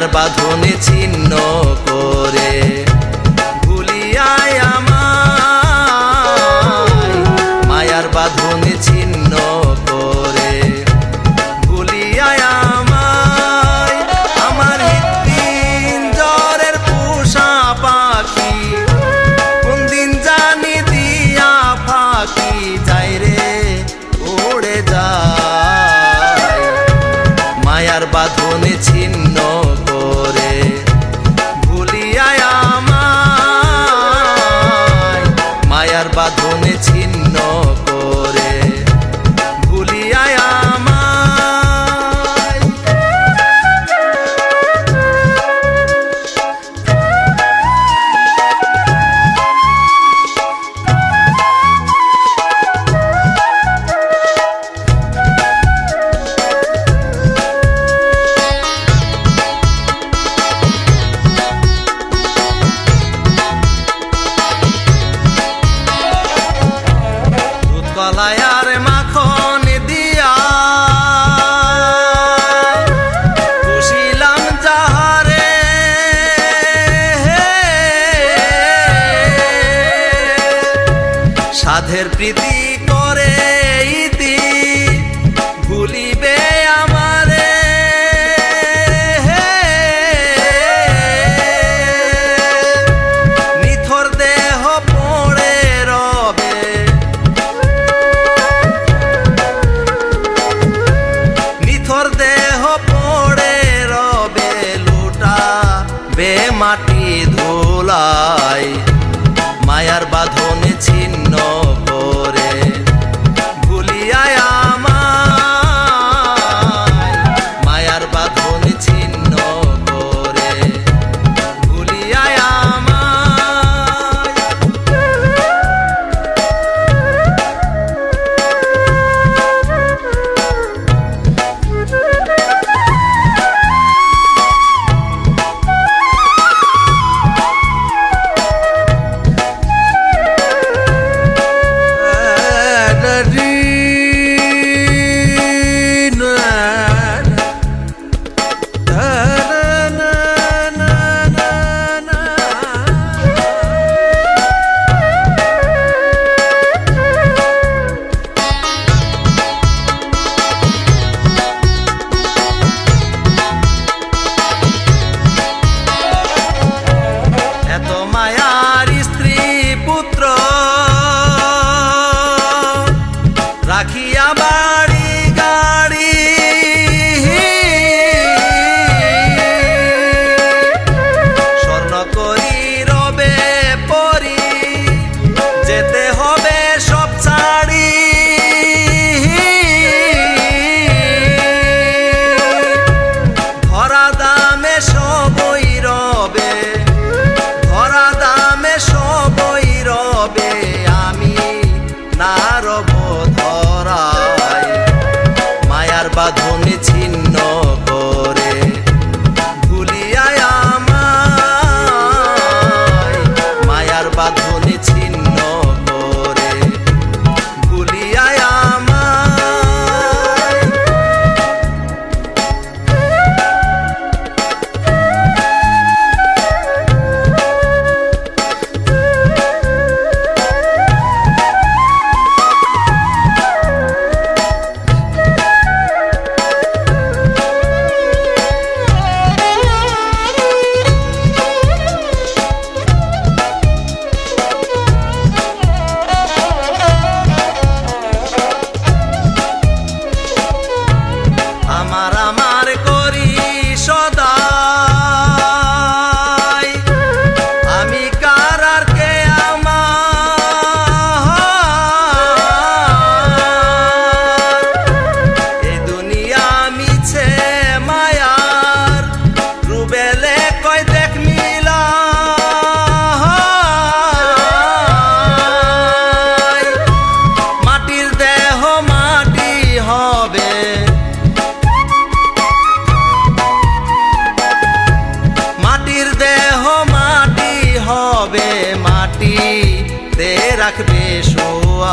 মায়ার বাঁধনে ছিন্ন করে। ভুলিয়ায় আমার মায়ার বাঁধনে ছিন্ন করে। ভুলিয়ায় আমায় আমার তিন জ্বরের পোষা পাখি। কোন দিন জানি দিয়া ফাঁকি যাই রে, উড়ে যা মায়ার বাঁধনে ছিন্ন enough. রাধের প্রীতি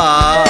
好。